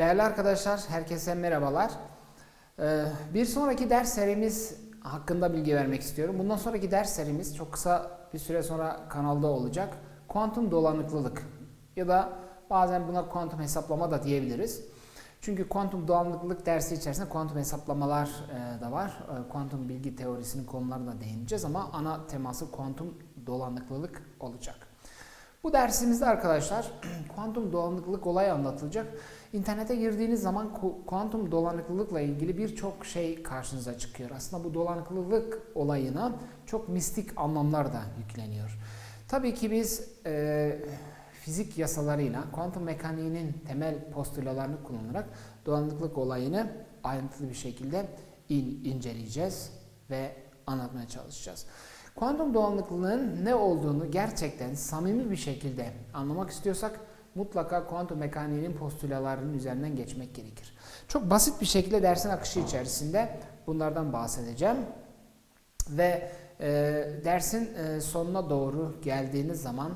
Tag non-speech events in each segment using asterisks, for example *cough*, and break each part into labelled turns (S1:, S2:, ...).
S1: Değerli arkadaşlar, herkese merhabalar. Ee, Bir sonraki ders serimiz hakkında bilgi vermek istiyorum. Bundan sonraki ders serimiz çok kısa bir süre sonra kanalda olacak. Kuantum dolanıklılık ya da bazen buna kuantum hesaplama da diyebiliriz. Çünkü kuantum dolanıklılık dersi içerisinde kuantum hesaplamalar e, da var. E, Kuantum bilgi teorisinin konularına değineceğiz ama ana teması kuantum dolanıklılık olacak. Bu dersimizde arkadaşlar *clears throat* kuantum dolanıklılık olayı anlatılacak. İnternete girdiğiniz zaman ku- kuantum dolanıklılıkla ilgili birçok şey karşınıza çıkıyor. Aslında bu dolanıklılık olayına çok mistik anlamlar da yükleniyor. Tabii ki biz e, fizik yasalarıyla kuantum mekaniğinin temel postulalarını kullanarak dolanıklık olayını ayrıntılı bir şekilde in- inceleyeceğiz ve anlatmaya çalışacağız. Kuantum dolanıklılığın ne olduğunu gerçekten samimi bir şekilde anlamak istiyorsak mutlaka kuantum mekaniğinin postulalarının üzerinden geçmek gerekir. Çok basit bir şekilde dersin akışı içerisinde bunlardan bahsedeceğim. Ve e, dersin e, sonuna doğru geldiğiniz zaman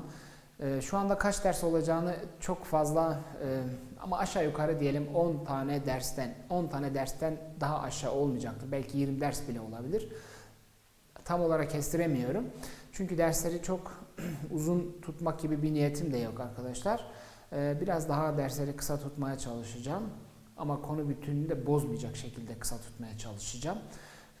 S1: e, şu anda kaç ders olacağını çok fazla e, ama aşağı yukarı diyelim 10 tane dersten 10 tane dersten daha aşağı olmayacaktır. Belki 20 ders bile olabilir. Tam olarak kestiremiyorum. Çünkü dersleri çok *clears throat* uzun tutmak gibi bir niyetim de yok arkadaşlar. Ee, Biraz daha dersleri kısa tutmaya çalışacağım. Ama konu bütününü de bozmayacak şekilde kısa tutmaya çalışacağım.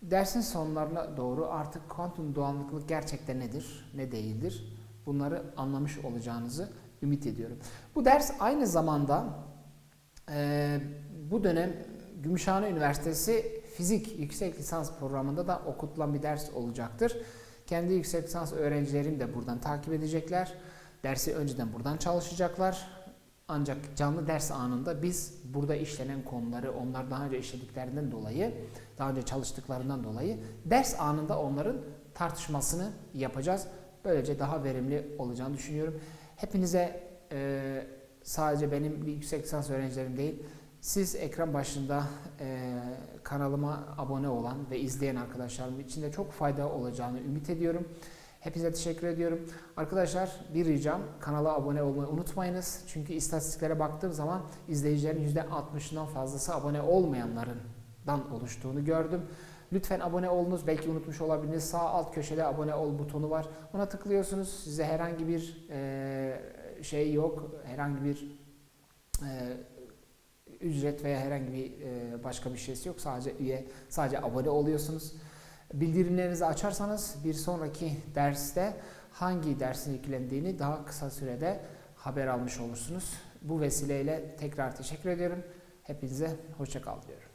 S1: Dersin sonlarına doğru artık kuantum doğanlıklık gerçekten nedir, ne değildir bunları anlamış olacağınızı ümit ediyorum. Bu ders aynı zamanda e, bu dönem Gümüşhane Üniversitesi Fizik Yüksek Lisans programında da okutulan bir ders olacaktır. Kendi yüksek lisans öğrencilerim de buradan takip edecekler. Dersi önceden buradan çalışacaklar. Ancak canlı ders anında biz burada işlenen konuları onlar daha önce işlediklerinden dolayı, daha önce çalıştıklarından dolayı ders anında onların tartışmasını yapacağız. Böylece daha verimli olacağını düşünüyorum. Hepinize e, sadece benim yüksek lisans öğrencilerim değil, siz ekran başında e, kanalıma abone olan ve izleyen arkadaşlarım için de çok fayda olacağını ümit ediyorum. Hepinize teşekkür ediyorum. Arkadaşlar bir ricam kanala abone olmayı unutmayınız. Çünkü istatistiklere baktığım zaman izleyicilerin %60'ından fazlası abone olmayanlarından oluştuğunu gördüm. Lütfen abone olunuz. Belki unutmuş olabilirsiniz. Sağ alt köşede abone ol butonu var. Ona tıklıyorsunuz. Size herhangi bir e, şey yok. Herhangi bir e, ücret veya herhangi bir e, başka bir şeysi yok. Sadece üye, sadece abone oluyorsunuz. Bildirimlerinizi açarsanız bir sonraki derste hangi dersin yüklendiğini daha kısa sürede haber almış olursunuz. Bu vesileyle tekrar teşekkür ediyorum. Hepinize hoşça kal diyorum.